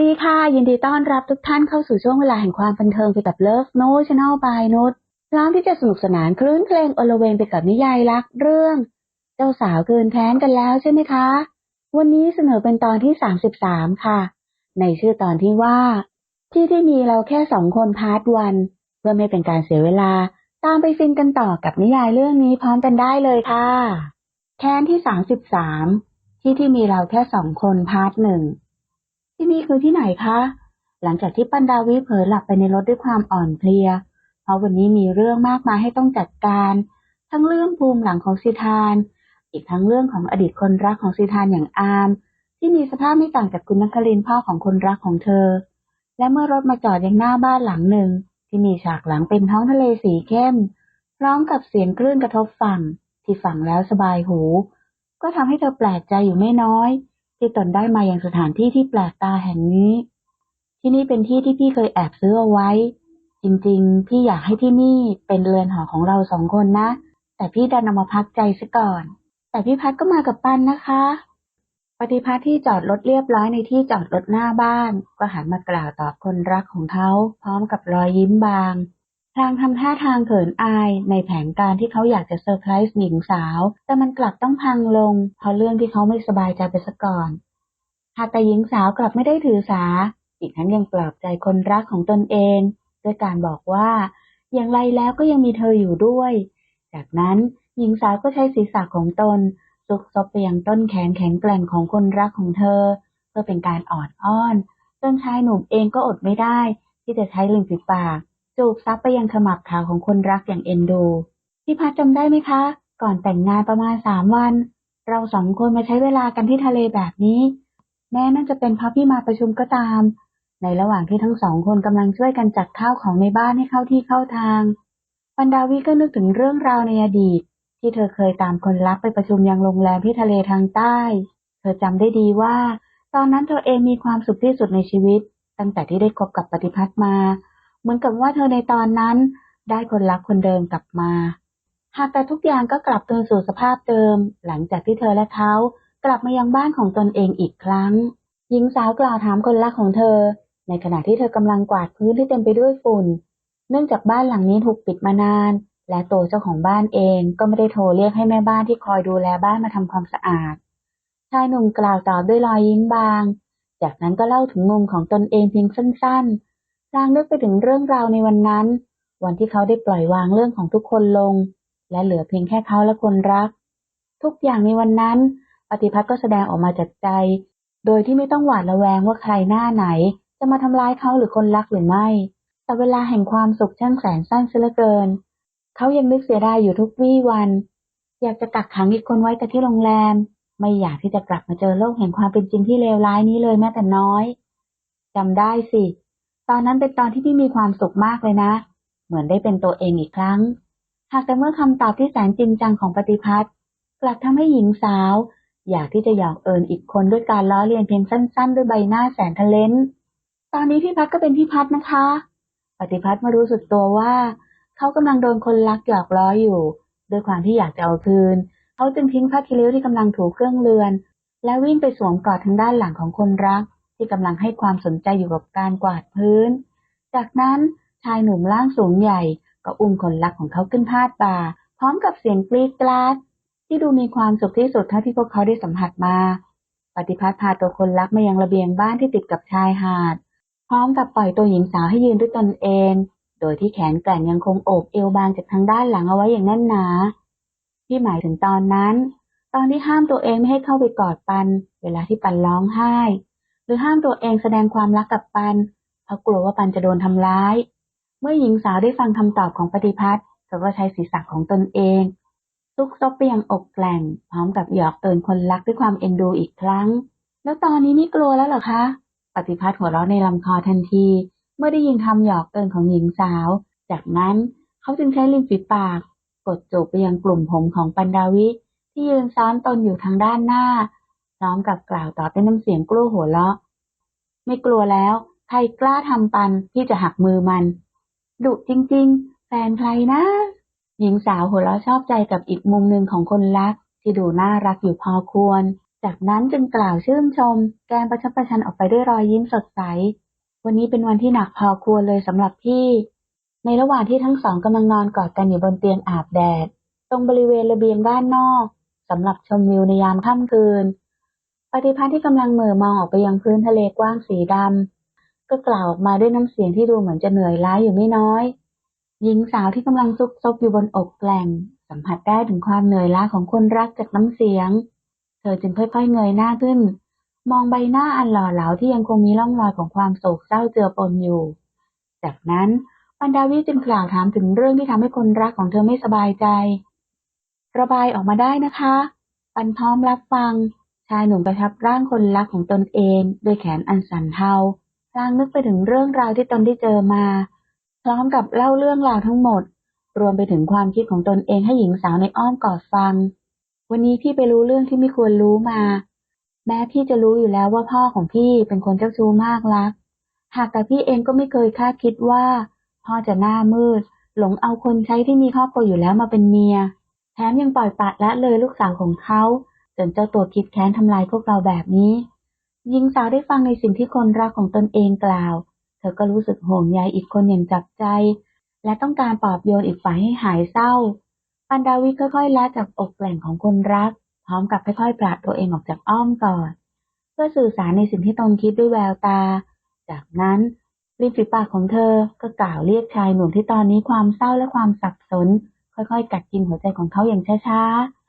ดีค่ะ ยินดีต้อนรับทุกท่านเข้าสู่ช่วงเวลาแห่งความบันเทิงไปกับเลิฟโนชแนลบายนุชพร้อมที่จะสนุกสนานคลื่นเพลงอลเวงไปกับนิยายรักเรื่อง เจ้าสาวเกินแค้นกันแล้วใช่ไหมคะ วันนี้เสนอเป็นตอนที่สามสิบสามค่ะ ในชื่อตอนที่ว่า ที่ที่มีเราแค่สองคนพาร์ทวันเพื่อไม่เป็นการเสียเวลา ตามไปฟินกันต่อกับนิยายเรื่องนี้พร้อมกันได้เลยค่ะ แค้นที่สามสิบสามที่ที่มีเราแค่สองคนพาร์ทหนึ่ง ที่นี่คือที่ไหนคะ หลังจากที่ปันดาวิเผลอหลับไปในรถด้วยความอ่อนเพลีย เพราะวันนี้มีเรื่องมากมายให้ต้องจัดการ ทั้งเรื่องภูมิหลังของซีทาน อีกทั้งเรื่องของอดีตคนรักของซีทานอย่างอาม ที่มีสภาพไม่ต่างจากคุณนัคลินพ่อของคนรักของเธอ และเมื่อรถมาจอดยังหน้าบ้านหลังหนึ่ง ที่มีฉากหลังเป็นท้องทะเลสีเข้ม พร้อมกับเสียงคลื่นกระทบฝั่ง ที่ฟังแล้วสบายหู ก็ทำให้เธอแปลกใจอยู่ไม่น้อย ที่ตนได้มาอย่างสถานที่ที่แปลกตาแห่งนี้ ที่นี่เป็นที่ที่พี่เคยแอบซื้อเอาไว้ จริงๆ พี่อยากให้ที่นี่เป็นเรือนหอของเราสองคนนะ แต่พี่ดันเอามาพักใจซะก่อน แต่พี่พัดก็มากับปันนะคะปฏิพัฒน์ที่จอดรถเรียบร้อยในที่จอดรถหน้าบ้าน ก็หันมากล่าวตอบคนรักของเขา พร้อมกับรอยยิ้มบาง พลางทำท่าทางเขินอายในแผนการที่เขาอยากจะเซอร์ไพรส์หญิงสาว แต่มันกลับต้องพังลง เพราะเรื่องที่เขาไม่สบายใจไปซะก่อน หากแต่หญิงสาวกลับไม่ได้ถือสา อีกทั้งยังปลอบใจคนรักของตนเอง ด้วยการบอกว่า อย่างไรแล้วก็ยังมีเธออยู่ด้วย จากนั้นหญิงสาวก็ใช้ศีรษะของตนซุกซบไปยังต้นแขนแข็งแกร่งของคนรักของเธอ เพื่อเป็นการออดอ้อนจนชายหนุ่มเองก็อดไม่ได้ ที่จะใช้ริมฝีปาก จูบซับไปยังขมับขาวของคนรักอย่างเอ็นดู พี่พัดจำได้ไหมคะ ก่อนแต่งงานประมาณสามวัน เราสองคนมาใช้เวลากันที่ทะเลแบบนี้ แม้นั่นจะเป็นเพราะพี่มาประชุมก็ตาม ในระหว่างที่ทั้งสองคนกำลังช่วยกันจัดข้าวของในบ้านให้เข้าที่เข้าทางปันดาวิก็นึกถึงเรื่องราวในอดีต ที่เธอเคยตามคนรักไปประชุมยังโรงแรมที่ทะเลทางใต้ เธอจำได้ดีว่า ตอนนั้นเธอเองมีความสุขที่สุดในชีวิต ตั้งแต่ที่ได้คบกับปฏิพัฒน์มา เหมือนกับว่าเธอในตอนนั้น ได้คนรักคนเดิมกลับมา หากแต่ทุกอย่างก็กลับคืนสู่สภาพเดิม หลังจากที่เธอและเขากลับมายังบ้านของตนเองอีกครั้ง หญิงสาวกล่าวถามคนรักของเธอ ในขณะที่เธอกำลังกวาดพื้นที่เต็มไปด้วยฝุ่น เนื่องจากบ้านหลังนี้ถูกปิดมานาน และตัวเจ้าของบ้านเองก็ไม่ได้โทรเรียกให้แม่บ้านที่คอยดูแลบ้านมาทำความสะอาดชายหนุ่มกล่าวตอบด้วยรอยยิ้มบาง จากนั้นก็เล่าถึงมุมของตนเองเพียงสั้นๆ พลางนึกไปถึงเรื่องราวในวันนั้น วันที่เขาได้ปล่อยวางเรื่องของทุกคนลง และเหลือเพียงแค่เขาและคนรัก ทุกอย่างในวันนั้น ปฏิพัฒน์ก็แสดงออกมาจากใจ โดยที่ไม่ต้องหวาดระแวงว่าใครหน้าไหน จะมาทำร้ายเขาหรือคนรักหรือไม่ แต่เวลาแห่งความสุขช่างแสนสั้นเสียเหลือเกิน เขายังนึกเสียดายอยู่ทุกวี่วัน อยากจะกักขังอีกคนไว้แต่ที่โรงแรม ไม่อยากที่จะกลับมาเจอโลกแห่งความเป็นจริงที่เลวร้ายนี้เลยแม้แต่น้อยจำได้สิ อนนั้นเป็นตอนที่พี่มีความสุขมากเลยนะ เหมือนได้เป็นตัวเองอีกครั้ง หากแต่เมื่อคำตอบที่แสนจริงจังของปฏิพัฒน์กลับทำให้หญิงสาว อยากที่จะหยอกเอิญอีกคนด้วยการล้อเลียนเพียงสั้น ๆ ด้วยใบหน้าแสนทะเลนตอนนี้พี่พัดก็เป็นพี่พัดนะคะ ปฏิพัฒน์มารู้สึกตัวว่าเขากำลังโดนคนรักหยอกล้ออยู่ ด้วยความที่อยากจะเอาคืน เขาจึงทิ้งผ้าคีริ้วที่กำลังถูเครื่องเรือน และวิ่งไปสวมกอดทางด้านหลังของคนรัก ที่กำลังให้ความสนใจอยู่กับการกวาดพื้น จากนั้นชายหนุ่มร่างสูงใหญ่ ก็อุ้มคนรักของเขาขึ้นพาดบ่า พร้อมกับเสียงกรีดกราดที่ดูมีความสุขที่สุดเท่าที่พวกเขาได้สัมผัสมา ปฏิพัฒน์พาตัวคนรักมายังระเบียงบ้านที่ติดกับชายหาด พร้อมกับปล่อยตัวหญิงสาวให้ยืนด้วยตนเอง โดยที่แขนแกร่งยังคงโอบเอวบางจากทางด้านหลังเอาไว้อย่างแน่นหนา ที่หมายถึงตอนนั้น ตอนที่ห้ามตัวเองไม่ให้เข้าไปกอดปัน เวลาที่ปันร้องไห้ หรือห้ามตัวเองแสดงความรักกับปัน เพราะกลัวว่าปันจะโดนทำร้าย เมื่อหญิงสาวได้ฟังคำตอบของปฏิพัฒน์เธอก็ใช้ศีรษะของตนเองซุกซบไปยังอกแกล่ง พร้อมกับหยอกเตือนคนรักด้วยความเอ็นดูอีกครั้ง แล้วตอนนี้ไม่กลัวแล้วหรอคะ ปฏิพัฒน์หัวเราะในลำคอทันที เมื่อได้ยินคำหยอกเตือนของหญิงสาว จากนั้นเขาจึงใช้ริมฝีปาก กดจูบไปยังกลุ่มผมของปันดาวิที่ยืนซ้อนตนอยู่ทางด้านหน้า พร้อมกับกล่าวตอบด้วยน้ำเสียงกลั้วหัวเราะ ไม่กลัวแล้ว ใครกล้าทำปันที่จะหักมือมัน ดุจริง ๆ แฟนใครนะ หญิงสาวหัวเราะชอบใจกับอีกมุมหนึ่งของคนรัก ที่ดูน่ารักอยู่พอควร จากนั้นจึงกล่าวชื่นชม แกมประชดประชันออกไปด้วยรอยยิ้มสดใส วันนี้เป็นวันที่หนักพอควรเลยสำหรับพี่ ในระหว่างที่ทั้งสองกำลังนอนกอดกันอยู่บนเตียงอาบแดด ตรงบริเวณระเบียงด้านนอกสำหรับชมวิวในยามค่ำคืน ปฏิพัฒน์ที่กำลังเหม่อมองออกไปยังพื้นทะเลกว้างสีดำก็กล่าวออกมาด้วยน้ำเสียงที่ดูเหมือนจะเหนื่อยล้าอยู่ไม่น้อย หญิงสาวที่กำลังซุกซบอยู่บนอกแกล่ง สัมผัสได้ถึงความเหนื่อยล้าของคนรักจากน้ำเสียง เธอจึงค่อยๆเงยหน้าขึ้น มองใบหน้าอันหล่อเหลาที่ยังคงมีร่องรอยของความโศกเศร้าเจือปนอยู่ จากนั้นปันดาวิจึงกล่าวถามถึงเรื่องที่ทำให้คนรักของเธอไม่สบายใจ ระบายออกมาได้นะคะ ปันพร้อมรับฟังายหนุ่มประทับร่างคนรักของตนเองด้วยแขนอันสั่นเทาพลางนึกไปถึงเรื่องราวที่ตนได้เจอมา พร้อมกับเล่าเรื่องราวทั้งหมด รวมไปถึงความคิดของตนเองให้หญิงสาวในอ้อมกอดฟัง วันนี้พี่ไปรู้เรื่องที่ไม่ควรรู้มา แม้พี่จะรู้อยู่แล้วว่าพ่อของพี่เป็นคนเจ้าชู้มากลัก หากแต่พี่เองก็ไม่เคยคาดคิดว่า พ่อจะหน้ามืด หลงเอาคนใช้ที่มีครอบครัวอยู่แล้วมาเป็นเมีย แถมยังปล่อยปละละเลยลูกสาวของเขา นเจ้าตัวคิดแค้นทำลายพวกเราแบบนี้หญิงสาวได้ฟังในสิ่งที่คนรักของตนเองกล่าว เธอก็รู้สึกห่วงใยอีกคนอย่างจับใจ และต้องการปลอบโยนอีกฝ่ายให้หายเศร้า ปันดาวิค่อยๆละจากอกแกล่งของคนรัก พร้อมกับค่อยๆปราดตัวเองออกจากอ้อมกอดเพื่อสื่อสารในสิ่งที่ตนคิดด้วยแววตา จากนั้นริมฝีปากของเธอก็กล่าวเรียกชายหนุ่มที่ตอนนี้ความเศร้าและความสับสน ค่อยๆ กัดกินหัวใจของเขาอย่างช้าๆ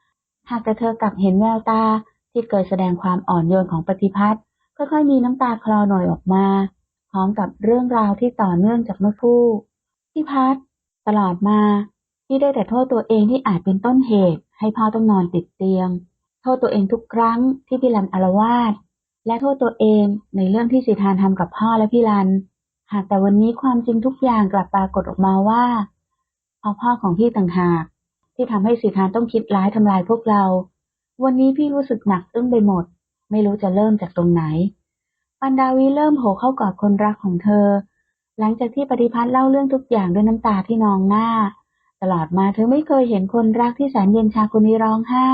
หากแต่เธอกลับเห็นแววตาที่เกิดแสดงความอ่อนโยนของปฏิพัฒน์ค่อยๆมีน้ำตาคลอหน่อยออกมา พร้อมกับเรื่องราวที่ต่อเนื่องจากเมื่อคู่พี่พัฒน์ตลอดมาที่ได้แต่โทษตัวเองที่อาจเป็นต้นเหตุ ให้พ่อต้องนอนติดเตียง โทษตัวเองทุกครั้งที่พี่รันอารวาสและโทษตัวเองในเรื่องที่สิทานทำกับพ่อและพี่รัน หากแต่วันนี้ความจริงทุกอย่างกลับปรากฏออกมาว่าพราะพ่อของพี่ต่างหาก ที่ทำให้สิทานต้องคิดร้ายทำลายพวกเรา วันนี้พี่รู้สึกหนักอึ้งไปหมด ไม่รู้จะเริ่มจากตรงไหน ปันดาวีเริ่มโผล่เข้ากอดคนรักของเธอ หลังจากที่ปฏิพัฒน์เล่าเรื่องทุกอย่างด้วยน้ำตาที่นองหน้า ตลอดมาเธอไม่เคยเห็นคนรักที่แสนเย็นชาคนนี้ร้องไห้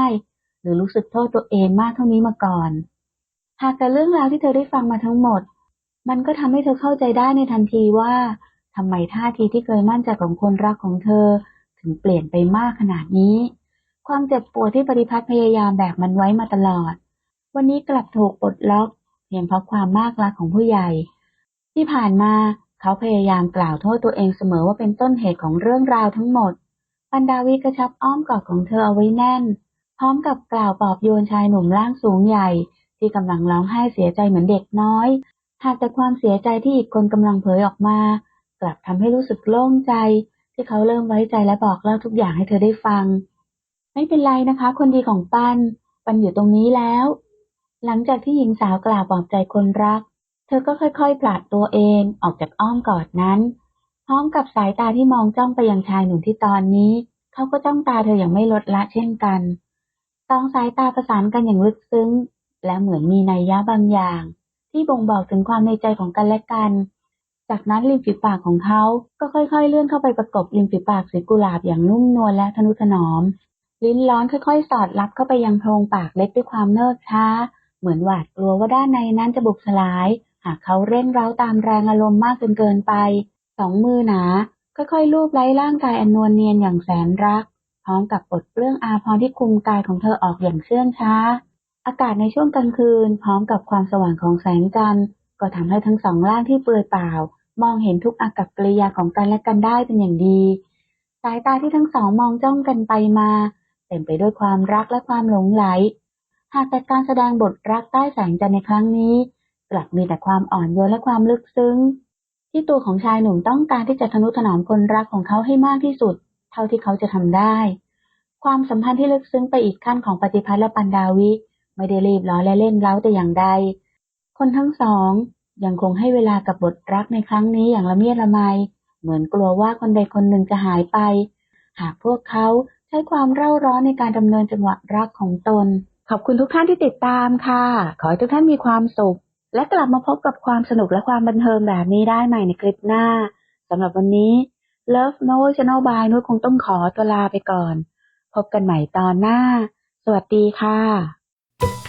หรือรู้สึกโทษตัวเองมากเท่านี้มาก่อน หากแต่เรื่องราวที่เธอได้ฟังมาทั้งหมด มันก็ทำให้เธอเข้าใจได้ในทันทีว่าทำไมท่าทีที่เคยมั่นใจของคนรักของเธอ ถึงเปลี่ยนไปมากขนาดนี้ ความเจ็บปวดที่ปฏิพัฒน์พยายามแบกมันไว้มาตลอด วันนี้กลับถูกปลดล็อกเพียงเพราะความมากรักของผู้ใหญ่ ที่ผ่านมาเขาพยายามกล่าวโทษตัวเองเสมอว่าเป็นต้นเหตุของเรื่องราวทั้งหมด ปันดาวิกระชับอ้อมกอดของเธอเอาไว้แน่น พร้อมกับกล่าวปลอบโยนชายหนุ่มร่างสูงใหญ่ ที่กำลังร้องไห้เสียใจเหมือนเด็กน้อย หากแต่ความเสียใจที่อีกคนกำลังเผยออกมา กลับทำให้รู้สึกโล่งใจ ที่เขาเริ่มไว้ใจและบอกเล่าทุกอย่างให้เธอได้ฟัง ไม่เป็นไรนะคะ คนดีของปัน ปันอยู่ตรงนี้แล้ว หลังจากที่หญิงสาวกล่าวปลอบใจคนรัก เธอก็ค่อยๆปลาดตัวเองออกจากอ้อมกอดนั้น พร้อมกับสายตาที่มองจ้องไปยังชายหนุ่มที่ตอนนี้ เขาก็จ้องตาเธออย่างไม่ลดละเช่นกันสองสายตาประสานกันอย่างลึกซึ้ง และเหมือนมีนัยยะบางอย่าง ที่บ่งบอกถึงความในใจของกันและกัน จากนั้นริมฝีปากของเขาก็ค่อยๆ เลื่อนเข้าไปประกบริมฝีปากสีกุหลาบอย่างนุ่มนวลและทนุถนอม ลิ้นร้อนค่อยๆ สอดรับเข้าไปยังโพรงปากเล็กด้วยความเนิบช้า เหมือนหวาดกลัวว่าด้านในนั้นจะบุกสลาย หากเขาเร่งเร้าตามแรงอารมณ์มากจนเกินไป สองมือหนา ค่อยๆลูบไล้ร่างกายอันนวลเนียนอย่างแสนรัก พร้อมกับปลดเปลื้องอาภรที่คลุมกายของเธอออกอย่างเชื่องช้า อากาศในช่วงกลางคืน พร้อมกับความสว่างของแสงจันทร์ก็ทำให้ทั้งสองร่างที่เปลือยเปล่า มองเห็นทุกอากับกิริยาของกันและกันได้เป็นอย่างดี สายตาที่ทั้งสองมองจ้องกันไปมา เต็มไปด้วยความรักและความหลงไหล หากแต่การแสดงบทรักใต้แสงจันทร์ในครั้งนี้ กลับมีแต่ความอ่อนโยนและความลึกซึ้ง ที่ตัวของชายหนุ่มต้องการที่จะทนุถนอมคนรักของเขาให้มากที่สุด เท่าที่เขาจะทำได้ ความสัมพันธ์ที่ลึกซึ้งไปอีกขั้นของปฏิพัฒน์และปันดาวิไม่ได้รีบร้อนและเล่นเล้าแต่อย่างใดคนทั้งสอง ยังคงให้เวลากับบทรักในครั้งนี้อย่างละเมียดละไม เหมือนกลัวว่าคนใดคนหนึ่งจะหายไป หากพวกเขาใช้ความเร่าร้อนในการดำเนินจังหวะรักของตน ขอบคุณทุกท่านที่ติดตามค่ะ ขอให้ทุกท่านมีความสุข และกลับมาพบกับความสนุกและความบันเทิงแบบนี้ได้ใหม่ในคลิปหน้าสำหรับวันนี้ Love No Channel by นุชคงต้องขอตัวลาไปก่อน พบกันใหม่ตอนหน้า สวัสดีค่ะ